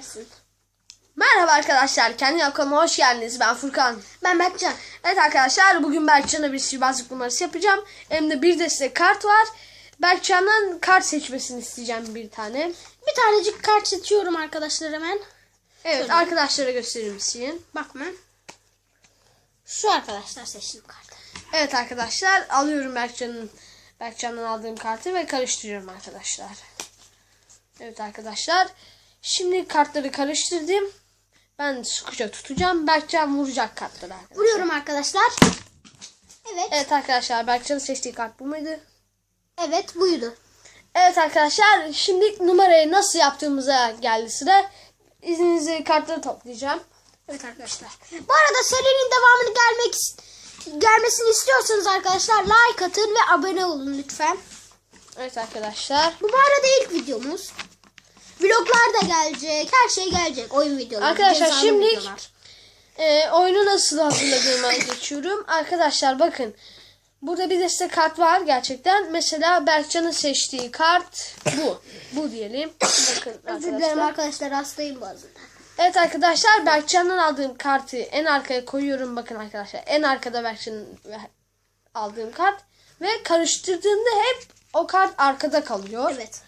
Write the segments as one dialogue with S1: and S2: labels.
S1: Göstersin.
S2: Merhaba arkadaşlar, kendi kanalıma hoş geldiniz. Ben Furkan.
S1: Ben Berkcan.
S2: Evet arkadaşlar, bugün Berkcan'a bir sihirbazlık numarası yapacağım. Elimde bir deste kart var. Berkcan'dan kart seçmesini isteyeceğim bir tane.
S1: Bir tanecik kart seçiyorum arkadaşlar hemen.
S2: Evet,
S1: Şöyle.
S2: arkadaşlara gösterir misin?
S1: Bakma. Şu arkadaşlar seçtim kartı.
S2: Evet arkadaşlar, alıyorum Berkcan'ın Berkcan'dan aldığım kartı ve karıştırıyorum arkadaşlar. Evet arkadaşlar, şimdi kartları karıştırdım. Ben sıkıca tutacağım. Berkcan vuracak kartları arkadaşlar.
S1: Vuruyorum arkadaşlar. Evet.
S2: Evet arkadaşlar, Berkcan'ın seçtiği kart bu muydu?
S1: Evet buydu.
S2: Evet arkadaşlar şimdi numarayı nasıl yaptığımıza geldi sıra. İzninizle kartları toplayacağım.
S1: Evet arkadaşlar. Bu arada serinin devamını gelmek gelmesini istiyorsanız arkadaşlar like atın ve abone olun lütfen.
S2: Evet arkadaşlar.
S1: Bu bu arada ilk videomuz. Vloglar da gelecek. Her şey gelecek. Oyun videoları.
S2: Arkadaşlar,
S1: cezalı videolar.
S2: Ee, oyunu nasıl hazırladığıma geçiyorum. Arkadaşlar bakın. Burada bir deste kart var gerçekten. Mesela Berkcan'ın seçtiği kart bu. Bu diyelim. Bakın
S1: Özür dilerim
S2: arkadaşlar.
S1: arkadaşlar hastayım bazen.
S2: Evet arkadaşlar Berkcan'dan aldığım kartı en arkaya koyuyorum. Bakın arkadaşlar en arkada Berkcan'ın aldığım kart. Ve karıştırdığında hep o kart arkada kalıyor.
S1: Evet.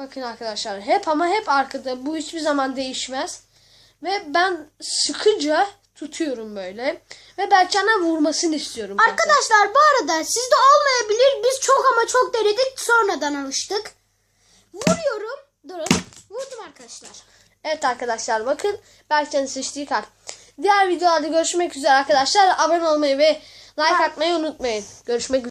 S2: Bakın arkadaşlar hep ama hep arkada. Bu hiçbir zaman değişmez. Ve ben sıkıca tutuyorum böyle. Ve Berkcan'a vurmasını istiyorum. zaten.
S1: Arkadaşlar bu arada sizde olmayabilir. Biz çok ama çok denedik. Sonradan alıştık. Vuruyorum. Durun. Vurdum arkadaşlar.
S2: Evet arkadaşlar bakın Berkcan'ın seçtiği kart. Diğer videolarda görüşmek üzere arkadaşlar. Abone olmayı ve like atmayı unutmayın. Görüşmek üzere.